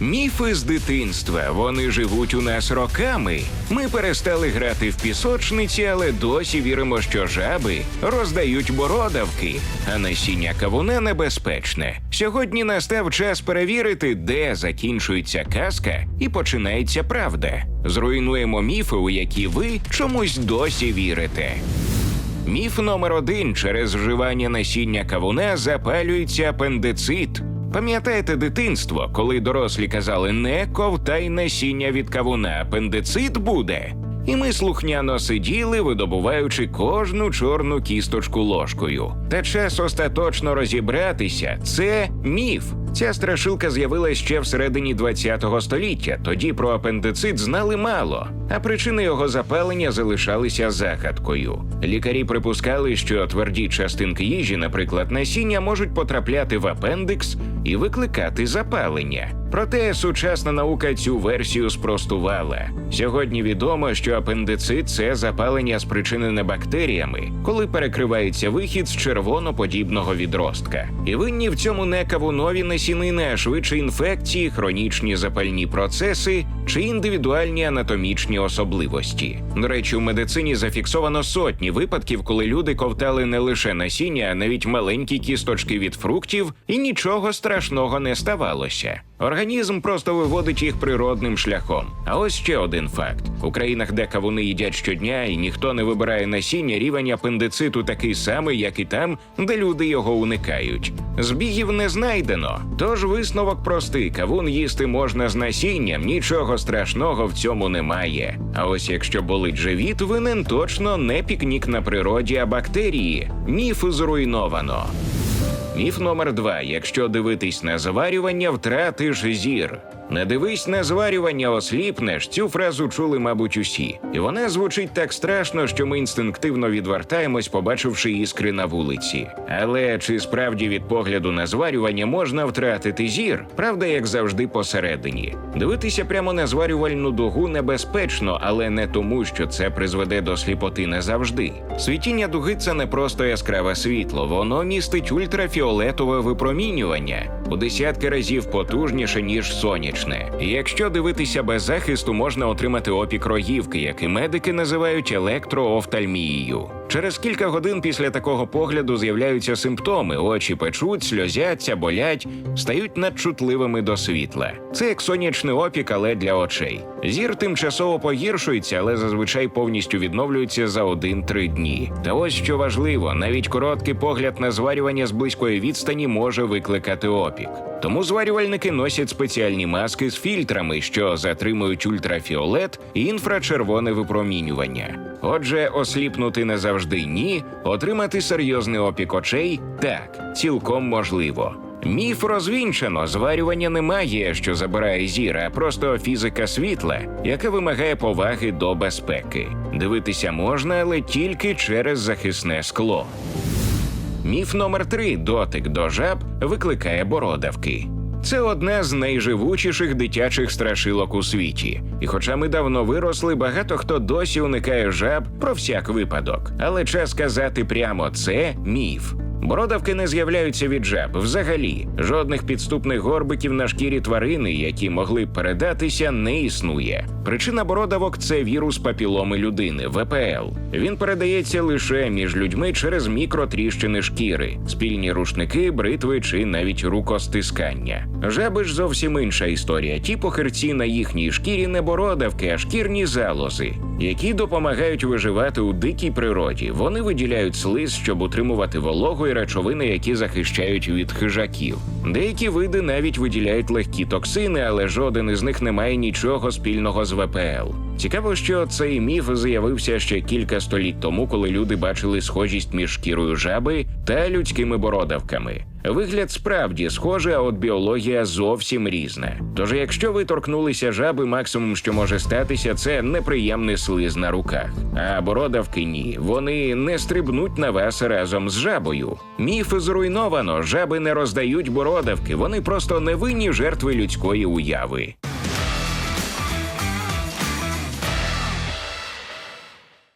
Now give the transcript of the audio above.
Міфи з дитинства вони живуть у нас роками. Ми перестали грати в пісочниці, але досі віримо, що жаби роздають бородавки, а насіння кавуна небезпечне. Сьогодні настав час перевірити, де закінчується казка і починається правда. Зруйнуємо міфи, у які ви чомусь досі вірите. Міф номер один через вживання насіння кавуна запалюється апендицит. Пам'ятаєте дитинство, коли дорослі казали не ковтай насіння від кавуна, апендицит буде. І ми слухняно сиділи, видобуваючи кожну чорну кісточку ложкою. Та час остаточно розібратися це міф. Ця страшилка з'явилась ще всередині ХХ століття. Тоді про апендицит знали мало, а причини його запалення залишалися загадкою. Лікарі припускали, що тверді частинки їжі, наприклад, насіння, можуть потрапляти в апендикс і викликати запалення. Проте сучасна наука цю версію спростувала. Сьогодні відомо, що апендицит це запалення спричинене бактеріями, коли перекривається вихід з червоноподібного відростка. І винні в цьому не кавунові насінини, а швидше інфекції, хронічні запальні процеси чи індивідуальні анатомічні особливості. До речі, у медицині зафіксовано сотні випадків, коли люди ковтали не лише насіння, а навіть маленькі кісточки від фруктів, і нічого страшного не ставалося. Організм просто виводить їх природним шляхом. А ось ще один факт: у країнах, де кавуни їдять щодня, і ніхто не вибирає насіння, рівень апендициту такий самий, як і там, де люди його уникають. Збігів не знайдено. Тож висновок простий: кавун їсти можна з насінням, нічого страшного в цьому немає. А ось якщо болить живіт, винен точно не пікнік на природі, а бактерії. Міф зруйновано. Міф номер два: якщо дивитись на зварювання, втратиш зір. Не дивись на зварювання, осліпнеш. Цю фразу чули, мабуть, усі. І вона звучить так страшно, що ми інстинктивно відвертаємось, побачивши іскри на вулиці. Але чи справді від погляду на зварювання можна втратити зір? Правда, як завжди, посередині. Дивитися прямо на зварювальну дугу небезпечно, але не тому, що це призведе до сліпоти назавжди. Світіння дуги це не просто яскраве світло, воно містить ультрафіолетове випромінювання у десятки разів потужніше ніж сонячне. Якщо дивитися без захисту, можна отримати опік рогівки, який медики називають електроофтальмією. Через кілька годин після такого погляду з'являються симптоми: очі печуть, сльозяться, болять, стають надчутливими до світла. Це як сонячний опік, але для очей. Зір тимчасово погіршується, але зазвичай повністю відновлюється за 1-3 дні. Та ось що важливо, навіть короткий погляд на зварювання з близької відстані може викликати опік. Тому зварювальники носять спеціальні маски з фільтрами, що затримують ультрафіолет і інфрачервоне випромінювання. Отже, осліпнути не завжди ні, отримати серйозний опік очей так, цілком можливо. Міф розвінчано, зварювання не магія, що забирає зір, а просто фізика світла, яка вимагає поваги до безпеки. Дивитися можна, але тільки через захисне скло. Міф номер три дотик до жаб викликає бородавки. Це одне з найживучіших дитячих страшилок у світі. І хоча ми давно виросли, багато хто досі уникає жаб про всяк випадок. Але час казати прямо це міф. Бородавки не з'являються від жаб взагалі. Жодних підступних горбиків на шкірі тварини, які могли б передатися, не існує. Причина бородавок це вірус папіломи людини ВПЛ. Він передається лише між людьми через мікротріщини шкіри, спільні рушники, бритви чи навіть рукостискання. Жаби ж зовсім інша історія. Ті похирці на їхній шкірі не бородавки, а шкірні залози, які допомагають виживати у дикій природі. Вони виділяють слиз, щоб утримувати вологу і речовини, які захищають від хижаків. Деякі види навіть виділяють легкі токсини, але жоден із них не має нічого спільного з ВПЛ. Цікаво, що цей міф з'явився ще кілька століть тому, коли люди бачили схожість між шкірою жаби та людськими бородавками. Вигляд справді схожий, а от біологія зовсім різна. Тож, якщо ви торкнулися жаби, максимум, що може статися, це неприємний слиз на руках. А бородавки ні, вони не стрибнуть на вас разом з жабою. Міф зруйновано, жаби не роздають бородавки, вони просто невинні жертви людської уяви.